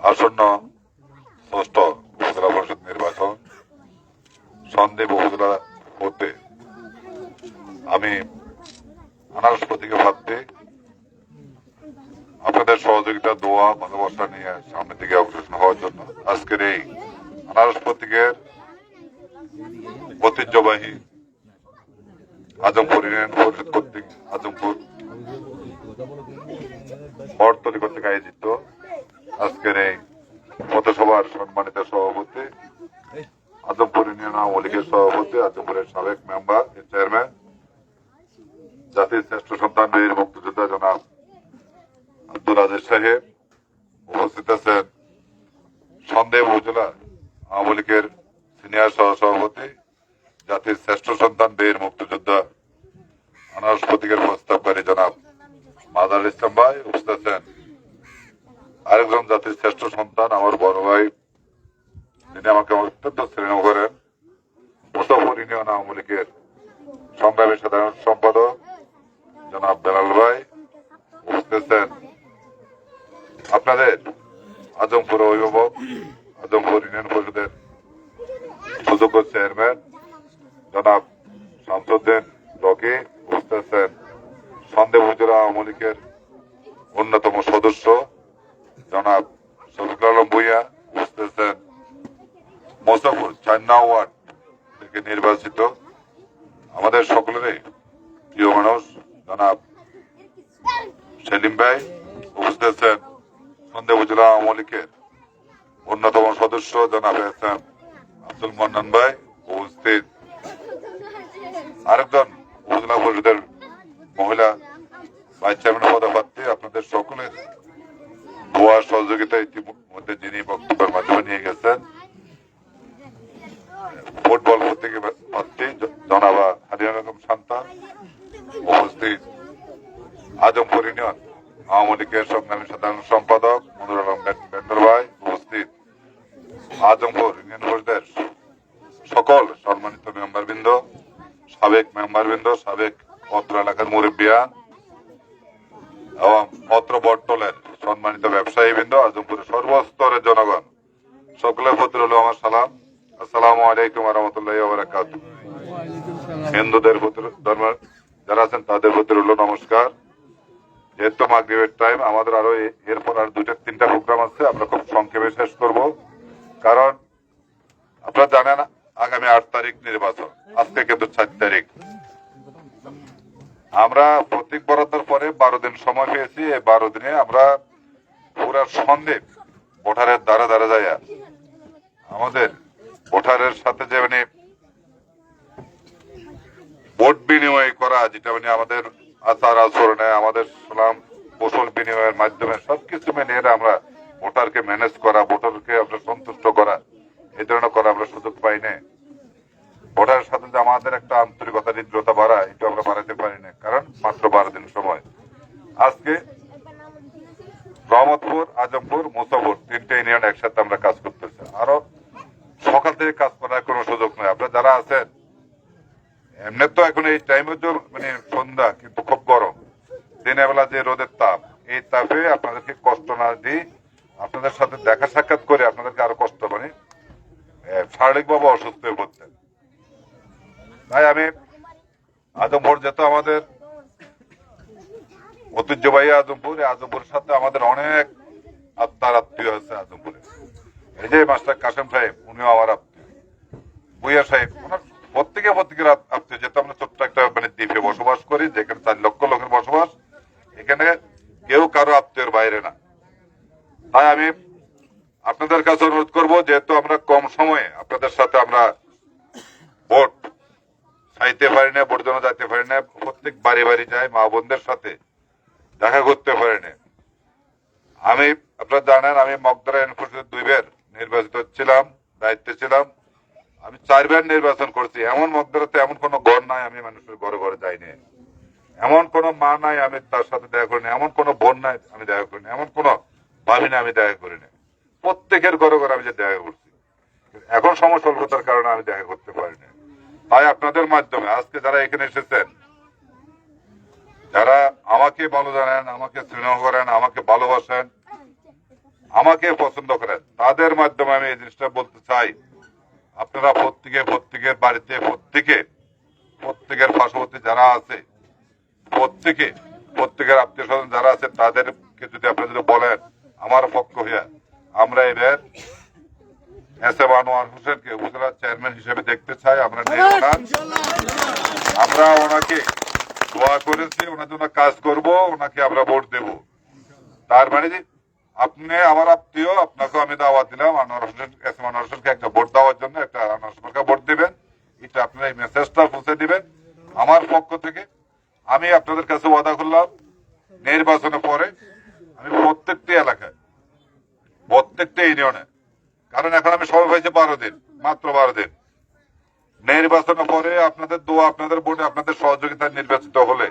আসন্ন ষষ্ঠ উপজেলা পরিষদ নির্বাচন সন্দেহ উপজেলা হতে আমি আনারস প্রতীকে প্রার্থী আপনাদের সহযোগিতা, দোয়া, ভালোবাসা নিয়ে সামনের দিকে অগ্রসর হওয়ার জন্য আজকের এই আনারস প্রতীকের ঐতিহ্যবাহী আজমপুর ইউনিয়ন পরিষদ কর্তৃক আজমপুর বটতলি কর্তৃক আয়োজিত আজকের এই পথসভার সম্মানিত সভাপতি আজমপুর ইউনিয়ন আওয়ামী লীগের সভাপতি আজমপুরের সাবেক মেম্বার চেয়ারম্যান, জাতির শ্রেষ্ঠ সন্তান বীর মুক্তিযোদ্ধা জনাব আব্দুল আজিজ সাহেব, উপস্থিত আছেন সন্দেহ উপজেলা আওয়ামী লীগের সিনিয়র সহ সভাপতি জাতির শ্রেষ্ঠ সন্তান বীর মুক্তিযোদ্ধা আনারস প্রতীকের প্রস্তাবকারী জনাব মাদার ইসলাম ভাই আছেন আরেকজন জাতির শ্রেষ্ঠ সন্তান আমার বড় ভাই তিনি আমাকে অত্যন্ত স্নেহ করেন মুসাফর ইউনিয়ন আওয়ামী লীগের সংগ্রামী সাধারণ সম্পাদক, জনাব বেলাল ভাই, উপস্থিত আপনাদের আজমপুর অভিভাবক, আজমপুর ইউনিয়ন পরিষদের সুযোগ্য চেয়ারম্যান, জনাব শামসুদ্দিন রকি, উপস্থিত সন্দেহ উপজেলা আওয়ামী লীগের অন্যতম সদস্য, জনাব শফিকুল আলম ভুইয়া উপস্থিত মোসাফুর চান্না ওয়ার্ড থেকে নির্বাচিত। আমাদের সকলেরই প্রিয় মানুষ, জনাব সেলিম ভাই উপস্থিত সন্দেহ উপজেলা আওয়ামী লীগের অন্যতম সদস্য, জনাব এহসান আব্দুল মন্নান ভাই, উপস্থিত। আরেকজন উপজেলা পরিষদের মহিলা ভাইস চেয়ারম্যান পদপ্রার্থী, আপনাদের সকলের দোয়ার সহযোগিতা ইতিমধ্যে যিনি বক্তব্যের মাধ্যমে নিয়ে গেছেন। ফুটবল থেকে প্রার্থী জনাবা হারিয়া শান্তা উপস্থিত। আজমপুর ইউনিয়ন আওয়ামী লীগের সংগ্রামী সাধারণ সম্পাদক মনুর আলম বেন্ডর ভাই উপস্থিত। আজমপুর ইউনিয়ন পরিষদের সকল সম্মানিত মেম্বারবৃন্দ, সাবেক মেম্বারবৃন্দ, সাবেক পত্র এলাকার মুরব্বিয়ান এবং পত্র বট্টলের সম্মানিত ব্যবসায়ী বৃন্দ আজমপুরের সর্বস্তরের জনগণ। সকলের প্রতি রইল আমার সালাম। আসসালামু আলাইকুম রহমতুল্লাহ হিন্দুদের প্রতি ধর্ম, যারা আছেন তাদের প্রতি রইল নমস্কার। যেহেতু মাগরিবের টাইম আমাদের আরও এরপর আর দুইটা, তিনটা প্রোগ্রাম আছে, আমরা খুব সংক্ষেপে শেষ করব। কারণ আপনারা জানেন আগামী আট তারিখ নির্বাচন, আজকে কিন্তু চার তারিখ। আমরা প্রতীক বরাদ্দর পরে বারো দিন সময় পেয়েছি। এই বারো দিনে আমরা পুরা সন্দেহ ভোটারের দ্বারা দ্বারা যাইয়া আমাদের ভোটারের সাথে যে মানে ভোট বিনিময় করা, যেটা মানে আমাদের আচার আচরণে, আমাদের সালাম কৌশল বিনিময়ের মাধ্যমে সবকিছু মেনে এরা আমরা ভোটারকে ম্যানেজ করা, ভোটারকে আমরা সন্তুষ্ট করা, এই ধরনের করা আমরা সুযোগ পাই না ভোটারের সাথে যে আমাদের একটা আন্তরিকতা হৃদ্রতা বাড়া এটা আমরা বাড়াতে পারি না। কারণ মাত্র বারো দিন সময়। আজকে রহমতপুর, আজমপুর মুসাফর তিনটে ইউনিয়ন একসাথে আমরা কাজ করতেছি। আরও সকাল থেকে কাজ করার কোনো সুযোগ নেই। আপনারা যারা আছেন, এমনি তো এখন এই টাইমে তো মানে সন্ধ্যা, কিন্তু খুব গরম। দিনের বেলা যে রোদের তাপ, এই তাপে আপনাদেরকে কষ্ট না দিই আপনাদের সাথে দেখা সাক্ষাৎ করে আপনাদেরকে আরও কষ্ট মানে শারীরিকভাবে অসুস্থ হয়ে পড়তেন। তাই আমি আদমপুর যেত আমাদের ঐতিহ্যবাহী আদমপুর, এই আজমপুরের সাথে আমাদের অনেক আত্মার আত্মীয় আছে আদমপুরে। এই যে মাস্টার কাসেম সাহেব, উনিও আমার আত্মীয়। বুইয়া সাহেব প্রত্যেকে প্রত্যেকের আত্মীয়। যেহেতু আমরা ছোট্ট একটা মানে দ্বীপে বসবাস করি, যেখানে চার লক্ষ লোকের বসবাস, এখানে কেউ কারও আত্মীয়ের বাইরে না। তাই আমি আপনাদের কাছে অনুরোধ করব, যেহেতু আমরা কম সময়ে আপনাদের সাথে আমরা ভোট চাইতে পারি না জন্য যাইতে পারি না, প্রত্যেক বাড়ি বাড়ি যাই মা বোনদের সাথে। দেখা করতে পারি না। আমি, আপনারা জানেন, আমি মগদরা এনফোর্সের দুইবার নির্বাচিত ছিলাম, দায়িত্বে ছিলাম। আমি চারবার নির্বাচন করছি। এমন মগদরাতে এমন কোনো ঘর নাই, আমি মানুষের ঘরে ঘরে যাইনি এমন কোনো মা নাই, আমি তার সাথে দেখা করিনি এমন কোনো বোন নাই, আমি দেখা করিনি এমন কোনো ভাবি না আমি দেখা করিনি প্রত্যেকের ঘরে ঘরে আমি যে দেখা করছি। এখন স্বল্পতার কারণে আমি দেখা করতে পারিনি তাই আপনাদের মাধ্যমে আজকে যারা এখানে এসেছেন, যারা আমাকে ভালো জানেন, আমাকে স্নেহ করেন, আমাকে ভালোবাসেন, আমাকে পছন্দ করেন, তাদের মাধ্যমে আমি এই জিনিসটা বলতে চাই। আপনারা প্রত্যেকে, প্রত্যেকের বাড়িতে, প্রত্যেকে, প্রত্যেকের পার্শ্ববর্তী যারা আছে, প্রত্যেকে, প্রত্যেকের আত্মীয় স্বজন যারা আছে, তাদেরকে যদি আপনারা যদি বলেন, আমার পক্ষ হইয়া আমরা এবার এস এম আনোয়ার হোসেনকে উপজেলা চেয়ারম্যান হিসেবে দেখতে চাই আমরা আমরা ওনাকে দোয়া করেছি ওনার জন্য কাজ করব ওনাকে আমরা ভোট দেব। তার মানে যে আপনি আমার আত্মীয় আপনাকে আমি দাওয়াত দিলাম আনোয়ার হোসেন এস এম আনোয়ার হোসেনকে একটা ভোট দেওয়ার জন্য একটা আনোয়ার হোসেনকে ভোট দেবেন। এটা আপনারা এই মেসেজটা পৌঁছে দিবেন। আমার পক্ষ থেকে আমি আপনাদের কাছে ওয়াদা করলাম নির্বাচনের পরে আমি প্রত্যেকটি এলাকায় প্রত্যেকটা ইউনিয়নে কারণ এখন আমি সময় হয়েছে বারো দিন, মাত্র বারো দিন। নির্বাচনের পরে আপনাদের দোয়া, আপনাদের ভোটে আপনাদের সহযোগিতা নির্বাচিত হলে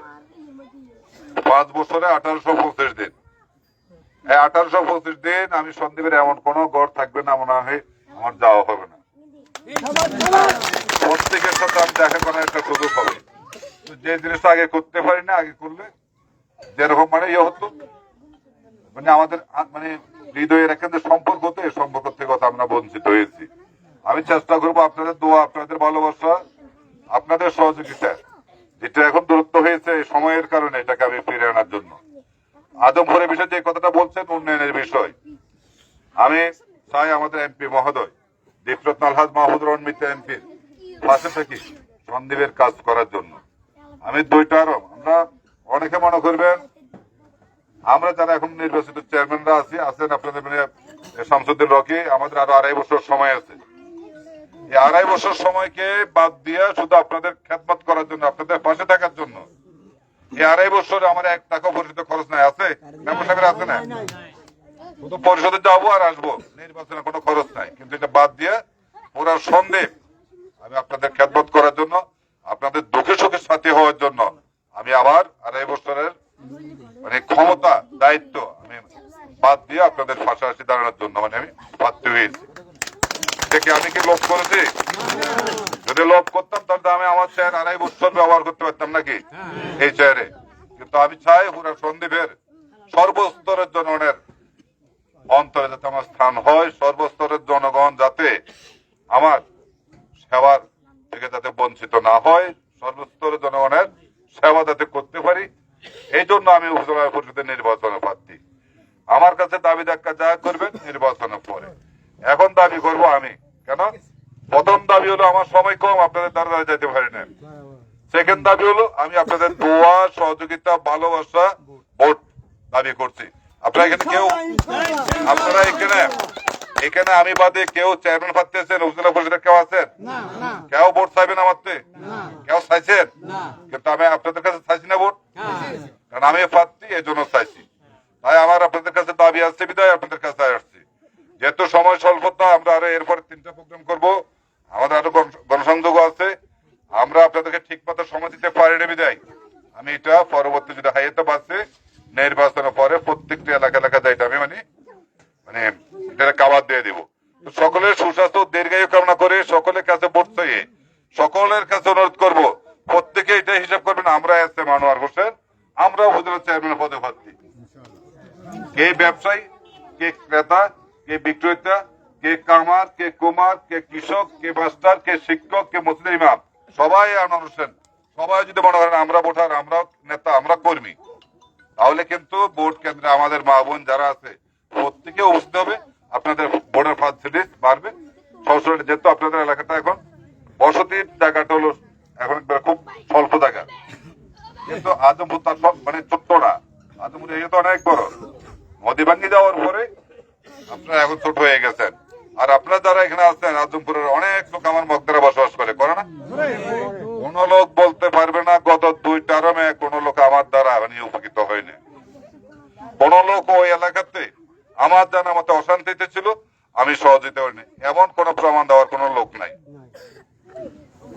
পাঁচ বছরে আঠারোশো পঁচিশ দিন। আঠারোশো পঁচিশ দিন আমি সন্দীপের এমন কোন গড় থাকবে না মনে হয়, আমার যাওয়া হবে না। প্রত্যেকের সাথে আমি দেখা করার একটা সুযোগ হবে। যে জিনিসটা আগে করতে পারি না, আগে করলে যেরকম মানে ইয়ে হতো। মানে আমাদের মানে হৃদয়ের যে সম্পর্ক হতো এই সম্পর্ক থেকে আমরা বঞ্চিত হয়েছি। আমি চেষ্টা করব আপনাদের দোয়া, আপনাদের ভালোবাসা, আপনাদের সহযোগিতা। যেটা এখন দূরত্ব হয়েছে সময়ের কারণে এটাকে আমি ফিরে আনার জন্য। আদমপুরের বিষয়ে যে কথাটা বলছেন, উন্নয়নের বিষয়। আমি চাই আমাদের এমপি মহোদয় দীপরত্ন আলহাজ মাহমুদুর রহমান মিত্র এমপির পাশে থাকি, সন্দীপের কাজ করার জন্য। আমি দুইটা আরও আমরা অনেকে মনে করবেন আমরা যারা এখন নির্বাচিত চেয়ারম্যানরা আছি, আছেন আপনাদের মানে শামসুদ্দিন রকি, আমাদের আরও আড়াই বছর সময় আছে। এই আড়াই বছর সময়কে বাদ দিয়ে শুধু আপনাদের খেদমত করার জন্য, আপনাদের পাশে থাকার জন্য। এই আড়াই বছরে আমার এক টাকা পরিশোধ খরচ নাই, আছে? মেম্বার সাহেবের আছে না? শুধু পরিষদে যাব আর আসব, নির্বাচনে কোনো খরচ নাই। কিন্তু এটা বাদ দিয়ে পুরা সন্দেহ আমি আপনাদের খেদমত আপনাদের পাশাপাশি দাঁড়ানোর জন্য। মানে আমি বাধ্য হয়েছি। কি আমি কি লোভ করেছি? যদি লোভ করতাম, তাহলে আমি আমার চেয়ার আড়াই বছর ব্যবহার করতে পারতাম নাকি? এই চেয়ারে কিন্তু আমি চাই পুরা সন্দীপের সর্বস্তরের জনগণের অন্তরে যাতে আমার স্থান হয়, সর্বস্তরের জনগণ যাতে আমার সেবার থেকে যাতে বঞ্চিত না হয়, সর্বস্তরের জনগণের সেবা যাতে করতে পারি, এই জন্য আমি উপজেলা পরিষদের নির্বাচনে প্রার্থী। আমার কাছে দাবি দেখা যা করবেন নির্বাচনের পরে। এখন দাবি করব আমি। কেন? প্রথম দাবি হলো আমার সময় কম আপনাদের দ্বারা যেতে পারি না সেকেন্ড দাবি হলো আমি আপনাদের দোয়া সহযোগিতা ভালোবাসা ভোট দাবি করছি। আপনারা এখানে কেউ আপনারা এখানে এখানে আমি বাদে কেউ চেয়ারম্যান আছেন উপজেলা পরিষদের কেউ আছেন? কেউ ভোট চাইবেন আমার? কেউ চাইছেন? কিন্তু আমি আপনাদের কাছে চাইছি না ভোট। হ্যাঁ। কারণ আমি প্রার্থী এই জন্য চাইছি। তাই আমার আপনাদের কাছে দাবি আসছে, বিদায় আপনাদের কাছে আসছি। যেহেতু সময় স্বল্পতা, আমরা আরও এরপর তিনটা প্রোগ্রাম করব। আমাদের আরও গণসংযোগ আছে। আমরা আপনাদেরকে ঠিক মতো সময় দিতে পারি না বিদায়। আমি এটা পরবর্তী যদি হাইতে বাসে, নির্বাচনের পরে প্রত্যেকটি এলাকা এলাকা যাইতে আমি মানে মানে এটা কাবার দিয়ে দেবো। সকলের সুস্বাস্থ্য দীর্ঘায়ু কামনা করে সকলের কাছে ভোট চাইয়ে সকলের কাছে অনুরোধ করব, প্রত্যেকে এটা হিসাব করবেন, আমরা এসে মানোয়ার হোসেন, আমরা উপজেলা ব্যবসায়ী, কে ক্রেতা, কে বিক্রেতা, কে কামার কে কুমার, কে কৃষক, কে মাস্টার, কে শিক্ষক, কে মুসলিম ইমাম, সবাই হোসেন। সবাই যদি মনে করেন আমরা ভোটার আমরা নেতা, আমরা কর্মী। তাহলে কিন্তু ভোট কেন্দ্রে আমাদের মা বোন যারা আছে, প্রত্যেকে উপস্থিত হবে। আপনাদের ভোটার ফ্যাসিলিটিস বাড়বে। সরাসরি যেহেতু আপনাদের এলাকাটা এখন বসতির জায়গাটা হলো এখন খুব স্বল্প জায়গা। কিন্তু আজমপুর তার মানে ছোট্ট না। আজমপুর এরিয়া তো অনেক বড়। নদী ভাঙ্গি যাওয়ার পরে আপনারা এখন ছোট হয়ে গেছেন। আর আপনারা যারা এখানে আছেন, আজমপুরের অনেক লোক আমার মগদারা বসবাস করে করে না? কোন লোক বলতে পারবে না, গত দুই টার্মে কোন লোক আমার দ্বারা মানে উপকৃত হয়নি। কোন লোক ওই এলাকাতে আমার জানা মতে অশান্তিতে ছিল, আমি সহযোগিতা করিনি। এমন কোন প্রমাণ দেওয়ার কোন লোক নাই।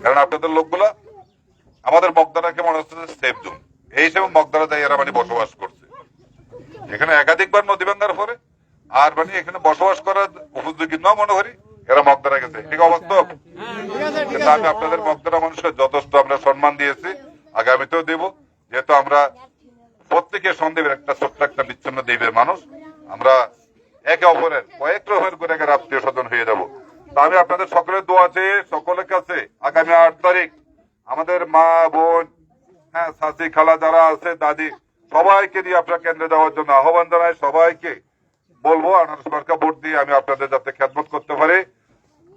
কারণ আপনাদের লোকগুলা আমাদের মগদারাকে মনে হচ্ছে সেফ জোন এই হিসেবে মগদারা যাই এরা মানে বসবাস করছে। এখানে একাধিকবার নদী ভাঙ্গার পরে আর মানে এখানে বসবাস করার উপযোগী নয় মনে করি এরা মগদারা গেছে। ঠিক অবস্থা কিন্তু আমি আপনাদের মগদারা মানুষকে যথেষ্ট আমরা সম্মান দিয়েছি আগামীতেও দেব। যেহেতু আমরা প্রত্যেকে সন্দেহের একটা ছোট্ট একটা বিচ্ছিন্ন দেবের মানুষ আমরা একে অপরের কয়েক রকমের গুণাগার আত্মীয় স্বজন হয়ে যাব। তা আমি আপনাদের সকলের দোয়া চেয়ে সকলের কাছে আগামী আট তারিখ আমাদের মা বোন হ্যাঁ শাশি খালা যারা আছে দাদি সবাইকে দিয়ে আপনার কেন্দ্রে দেওয়ার জন্য আহ্বান জানাই, সবাইকে বলব, আনারস মার্কা ভোট দিয়ে আমি আপনাদের যাতে খেদমত করতে পারি।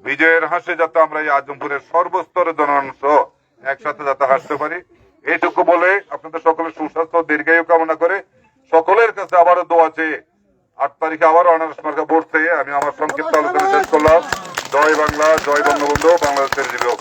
বিজয়ের হাসে যাতে আমরা এই আজমপুরের সর্বস্তরের সহ একসাথে যাতে হাসতে পারি। এইটুকু বলে আপনাদের সকলের সুস্বাস্থ্য, দীর্ঘায়ু কামনা করে সকলের কাছে আবারও দোয়া চেয়ে আট তারিখে আবার আনারস মার্কা ভোট চেয়ে আমি আমার সংক্ষিপ্ত আলোচনা শেষ করলাম। জয় বাংলা, জয় বঙ্গবন্ধু, বাংলাদেশের যুবক।